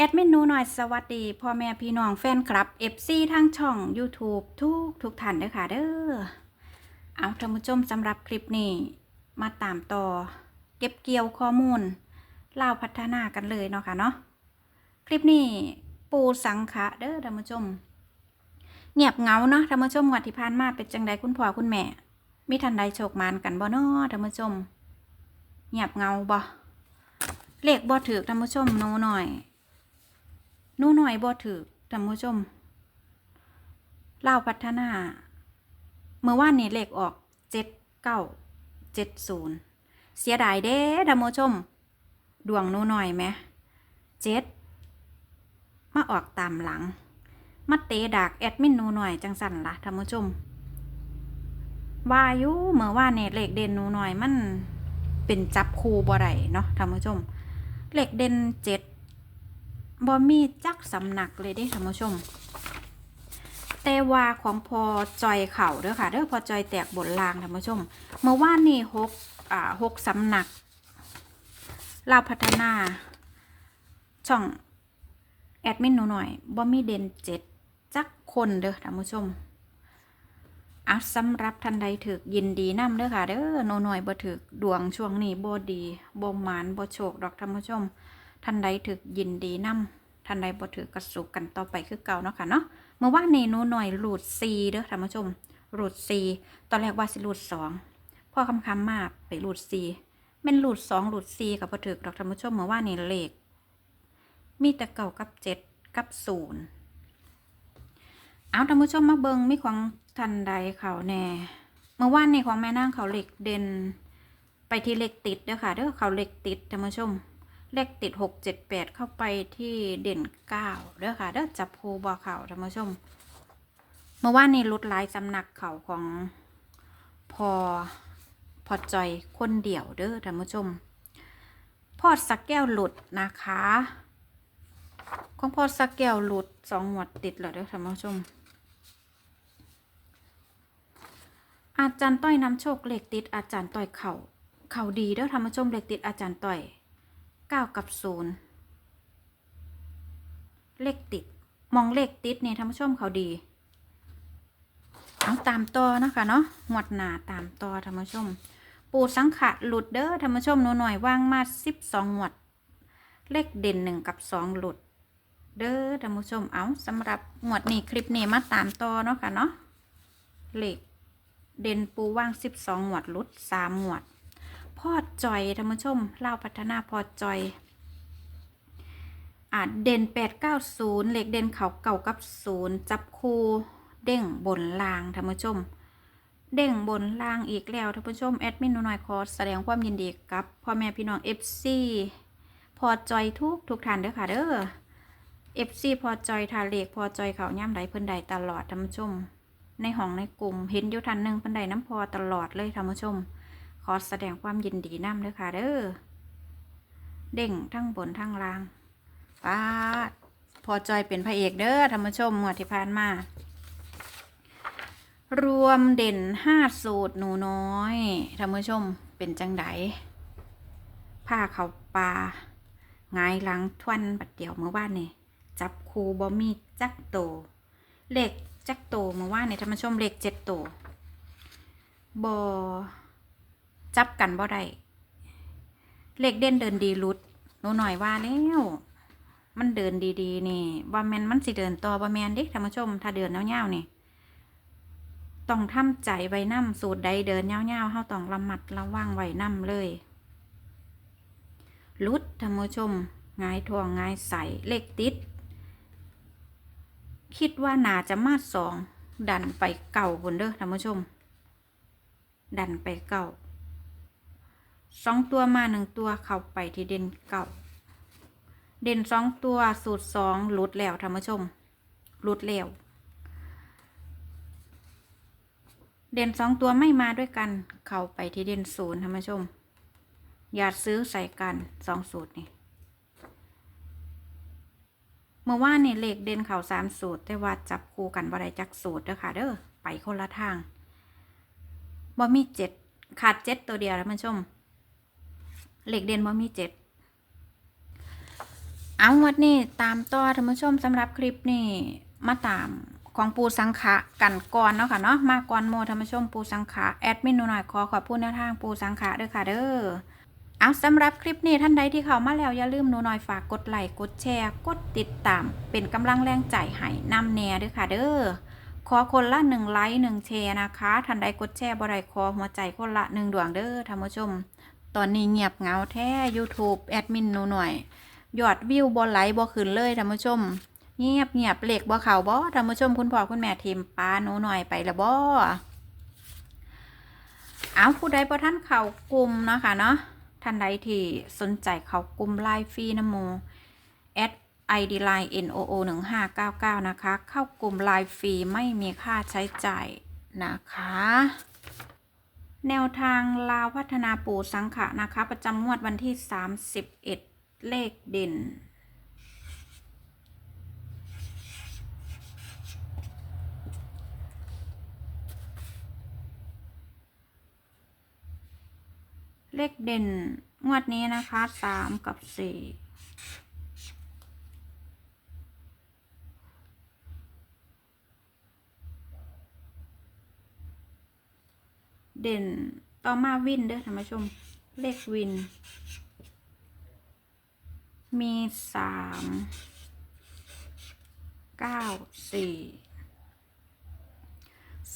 แอดมินนูหน่อยสวัสดีพ่อแม่พี่น้องแฟนคลับ FC ทั้งช่อง YouTube ทุกทุกท่านเด้อค่ะเด้อเอาท่านผู้ชมสำหรับคลิปนี้มาตามต่อ เก็บเกี่ยวข้อมูลเล่าพัฒนากันเลยเนาะค่ะเนาะคลิปนี้ปูสังขะเด้อท่านผู้ชม เงียบเงาเนาะท่านผู้ชมวัดที่ผ่านมาเป็นจังใดคุณพ่อคุณแม่มีทันใดโชคมานกันบ่เนาะท่านผู้ชม เงียบเงาบ่เลขบ่ถือท่านผู้ชมหนูหน่อย นูหน่อยบ่ถือท่านผู้ชมเล่าวพัฒนา เมื่อวานนี้เลขออกเจ็ดเก้าเจ็ดศูนย์เสียดายเด้ท่านผู้ชม ดวงนูหน่อยไหมเจ็ดมาออกตามหลัง มาเตะดากแอดมินนูหน่อยจังสันละท่านผู้ชมวายุเมื่อว่านเนี่ยเลขเด่นนูหน่อยมันเป็นจับคูบ่ไรเนาะท่านผู้ชมเหลขเด่นเจ็ด บอมีจักสำนักเลยเด้ท่านผู้ชม แต่ว่าของพอจอยเข่าเด้อค่ะเด้อพอจอยแตกบนลางท่านผู้ชม เมื่อวานนี่หกอ่าหกสำนักลาพัฒนา ช่องแอดมินหนูหน่อยบอมีเด่นเจ็ดจักคนเด้อท่านผู้ชมอะสำหรับท่านใดถึกยินดีนำเด้อค่ะเด้อหนูหน่อยบ่ถึกดวงช่วงนี้บ่ดีบ่หมานบ่โชคดอกท่านผู้ชมท่านใดถึกยินดีนำ ท่านใดบ่ถือกระสุกกันต่อไปคือเก่าเนาะค่ะเนาะเมื่อวานนี้หนูหน่อยหลุดซีเด้อท่านผู้ชมหลุดซีตอนแรกว่าสิหลุดสองพอคำคำมาไปหลุดซีแม่นหลุดสองหลุดซีกับบ่ถือดอกท่านผู้ชมเมื่อวานนี้เลข มีแต่เก่ากับเจ็ดกับศูนย์เอาท่านผู้ชมมาเบิงมีของท่านใดเขาแน่เมื่อวานในของแม่นางเขาเหล็กเด่นไปที่เหล็กติดเด้อค่ะเด้อเขาเหล็กติดท่านผู้ชม เลขติดหกเจ็ดแปดเข้าไปที่เด่นเก้าเด้อค่ะเด้อจับภูบ่อเข่าท่านผู้ชม เมื่อวานนี้ลดลายสำนักเข่าของพอพอจอยคนเดี่ยวเด้อท่านผู้ชมพอดสักแก้วหลุดนะคะ ของพอดสักแก้วหลุดสองหมวดติดแล้วเด้อท่านผู้ชม อาจารย์ต้อยนำโชคเลขติดอาจารย์ต้อยเข่าเข่าดีเด้อท่านผู้ชมเลขติดอาจารย์ต้อย เก้ากับศูนย์เลขติด มองเลขติดเนี่ยท่านผู้ชมเขาดีเอาตามต่อนะคะเนาะหวดหนาตามต่อท่านผู้ชม ปูสังขะหลุดเด้อท่านผู้ชมหนูหน่อยว่างมาสิบสองหวด เลขเด่นหนึ่งกับสองหลุด เด้อท่านผู้ชมเอาสำหรับหวดนี้คลิปนี้มาตามต่อเนาะค่ะเนาะเลขเด่นปูว่างสิบสองหวดหลุดสามหวด พอจอยท่านผู้ชมเล่าพัฒนาพอจอยอ่าเด่นแปดเก้าศูนย์เหล็กเด่นเขาเก่ากับศูนย์จับคูเด้งบนล่างท่านผู้ชม เด้งบนล่างอีกแล้วท่านผู้ชมแอดมินน้อยขอแสดงความยินดีกับพ่อแม่พี่น้อง FC พอจอยทุกทุกท่านเด้อค่ะเด้อ FC พอจอยทาเลกพอจอยเขาย่ำใดเพิ่นใดตลอดท่านผู้ชม ในห้องในกลุ่มเห็นอยู่ทันหนึ่งเพิ่นใดน้ำพอตลอดเลยท่านผู้ชม อแสดงความยินดีนำเด้อค่ะเด้อเด้งทั้งบนทั้งล่างป้าดพอจอยเป็นพระเอกเด้อท่านผู้ชมงวดที่ผ่านมา รวมเด่นห้าสูตรหนูน้อยท่านผู้ชมเป็นจังไดผ้าเขาวปลาหงายหลังทวนบัดเดียวเมื่อวานนี่จับคูบอมีจักโตเหลขจักโตเมื่อวานนี่ท่านผู้ชมเหลขเจ็ดโตบอ จับกันบ่ได้เลขเด่นเดินดีรุดหนูหน่อยว่าแล้วมันเดินดีๆนี่ว่แมนมันสิเดินต่อบ่แมนเด้ท่านผู้ชม ถ้าเดินเงาวๆนี่ต้องทำใจไว้นํสูตรใดเดินเงาวๆเฮาต้องระมัดระวังไว้นํเลยลุดท่านผู้ชมงายทวงงายใสเลขติด คิดว่านาจะมาสองดันไปเก่าบนเด้อท่านผู้ชม ดันไปเก่า สองตัวมาหนึ่งตัวเข้าไปที่เด่นเก่า เด่นสองตัวสูตรสองหลุดแล้วท่านผู้ชมหลุดแล้ว เด่นสองตัวไม่มาด้วยกัน เข้าไปที่เด่นศูนย์ท่านผู้ชม อย่าซื้อใส่กันสองสูตรนี่เมื่อว่านนี่เลขเด่นเข่าสามสูตร แต่ว่าจับคู่กันบ่ได้จักสูตรเด้อค่ะเด้อไปคนละทางบ่มีเจ็ดขาดเจ็ดตัวเดียวแล้วมันชม เหล็กเด่นบ่มีเจ็ดเอางวดนี้ตามต่อท่านผู้ชมสำหรับคลิปนี้มาตามของปูสังขะกันก่อนเนาะค่ะเนาะมาก่อนโมท่านผู้ชมปูสังขะแอดมินหนูหน่อยขอขอบคุณแนวทางปูสังขะด้วยค่ะเด้อเอาสำหรับคลิปนี้ท่านใดที่เข้ามาแล้วอย่าลืมหนูหน่อยฝากกดไลค์กดแชร์ กดติดตาม เป็นกำลังแรงใจให้นำแน่ด้วยค่ะเด้อขอคนละหนึ่งไลค์หนึ่งแชร์นะคะท่านใดกดแชร์บ่ได้ขอหัวใจคนละหนึ่งดวงเด้อท่านผู้ชม ตอนนี้เงียบเงาแท้ YouTube แอดมินหนูหน่อยยอดวิวบอไหลบ่ขึ้นเลยท่านผู้ชม เงียบเงียบเหล็กบ่เข่าบ่ท่านผู้ชมคุณพ่อคุณแม่ทีมปลาหนูหน่อยไปละบ่เอาผู้ใดบ่ท่านเข้ากลุ่มเนาะค่ะเนาะท่านใดที่สนใจเข้ากลุ่มไลน์ฟรีนะโมแอด ID line NOO 1599 นะคะ เข้ากลุ่มไลน์ฟรีไม่มีค่าใช้จ่ายนะคะ แนวทางลาวพัฒนาปู่สังขะนะคะ ประจำงวดวันที่ 31 เลขเด่น เลขเด่น งวดนี้นะคะสามกับสี่ เด่นต่อมาวินเด้อท่านผู้ชม เลขวิน มีสามเก้าสี่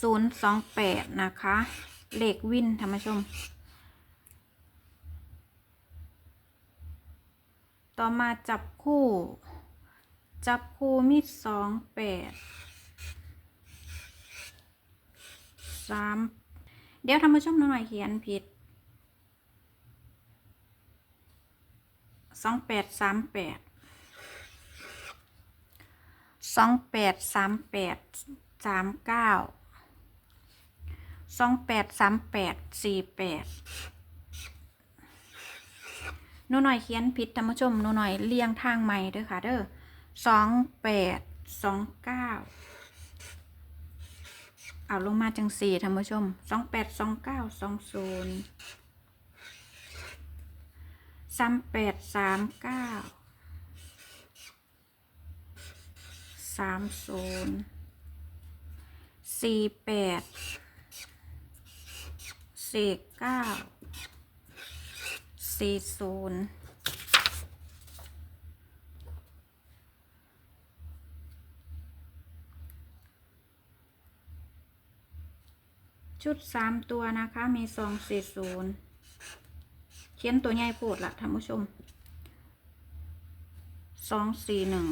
ศูนย์สองแปดนะคะ เลขวินท่านผู้ชม ต่อมาจับคู่ จับคู่มีสองแปดสาม เดี๋ยวท่านผู้ชมหน่อยเขียนผิดสองแปดสามแปดสองแปดสามแปดสามเก้าสองแปดสามแปดสี่แปดนูหน่อยเขียนผิดท่านผู้ชมนูหน่อยเรียงทางใหม่ด้อค่ะเด้อสองแปดสองเก้า เอาลงมาจังสี่ท่านผู้ชมสองแปดสองเก้าสองศูนย์สามแปดสามเก้าสามศูนย์สี่แปดสี่เก้าสี่ศูนย์ ชุดสามตัวนะคะ มีสองสี่ศูนย์เขียนตัวใหญ่โพดละท่านผู้ชมสองสี่หนึ่ง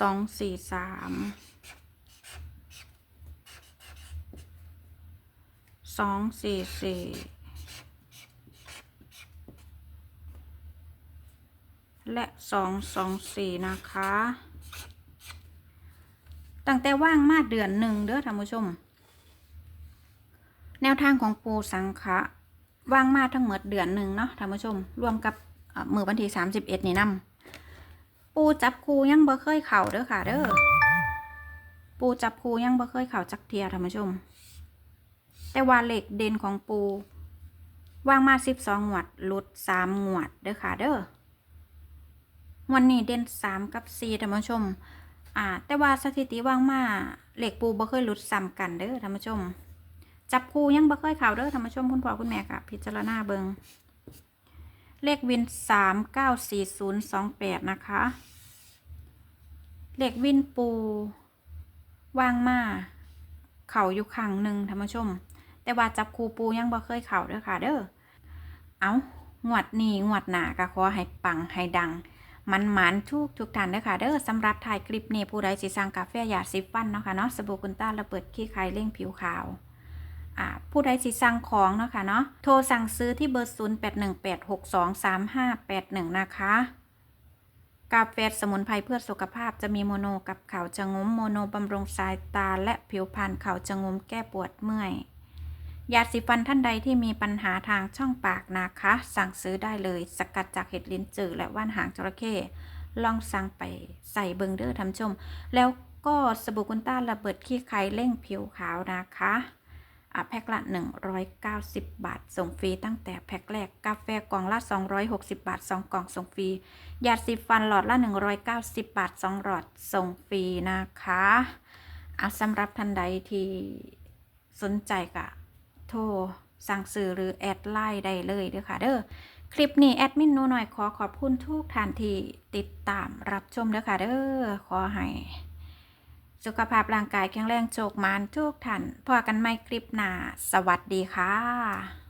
สองสี่สามสองสี่สี่และสองสองสี่นะคะ ตั้งแต่ว่างมาเดือนหนึ่งเด้อท่านผู้ชม แนวทางของปูสังขะว่างมาทั้งหมดเดือนหนึ่งเนาะท่านผู้ชม รวมกับเมือวันที่สามสิบเอ็ดนี่นำปูจับคูยังบ่เคยเข่าเด้อค่ะ เด้อปูจับคูยังบ่เคยเข่าจักเทียท่านผู้ชม แต่ว่าเหล็กเด่นของปูว่างมาสิบสองหวดหลุดสามหวดเด้อค่ะเด้อวันนี้เด่นสามกับสี่ท่านผู้ชม อ่า แต่ว่าสถิติวางมาเหล็กปูบ่เคยหลุดซ้ำกันเด้อท่านผู้ชม จับคู่ยังบ่เคยเข่าเด้อท่านผู้ชมคุณพ่อคุณแม่ค่ะ พิจารณาเบิงเลขวินสามเก้าสี่ศูนย์สองแปดนะคะเลขวินปูวางมาเข่าอยู่ข้างหนึ่งท่านผู้ชม แต่ว่าจับคูปูยังบ่เคยเข่าเด้อค่ะ เด้อเอางวดนี้งวดหนาก็ขอให้ปังให้ดัง มันหมานทุกทุกท่านเด้อค่ะเด้อสำหรับถ่ายคลิปนี้ผู้ใดสิสั่งกาแฟยาสีฟันเนาะค่ะเนาะสบู่กุนต้าระเบิดขี้ไข่เร่งผิวขาวอ่าผู้ใดสิสั่งของเนาะค่ะเนาะโทรสั่งซื้อที่เบอร์ 0 8 1 8 6 2 3 5 8 1 นะคะ กาแฟสมุนไพรเพื่อสุขภาพจะมีโมโนกับเข่าจะงมโมโนบำรุงสายตาและผิวพรรณขาจะงมแก้ปวดเมื่อย ยาสีฟันท่านใดที่มีปัญหาทางช่องปากนะคะ สั่งซื้อได้เลย สกัดจากเห็ดลิ้นจือและว่านหางจระเข้ลองสั่งไปใส่เบิงเดอร์ทำชม แล้วก็สบู่กุนต้าระเบิดขี้ไข่เร่งผิวขาวนะคะแพ็คละ 190 บาท ส่งฟรีตั้งแต่แพ็คแรก กาแฟกล่องละ 260 บาท 2 กล่องส่งฟรี ยาสีฟันหลอดละ 190 บาท 2 หลอดส่งฟรีนะคะอะสำหรับท่านใดที่สนใจก็ โทรสั่งซื้อหรือแอดไลน์ได้เลยเด้อค่ะเด้อคลิปนี้แอดมินโนูหน่อยขอขอบคุณทุกท่านที่ติดตามรับชมเด้อค่ะเด้อขอให้สุขภาพร่างกายแข็งแรงโชคมานทุกท่านพอกันไม่คลิปหน้าสวัสดีค่ะ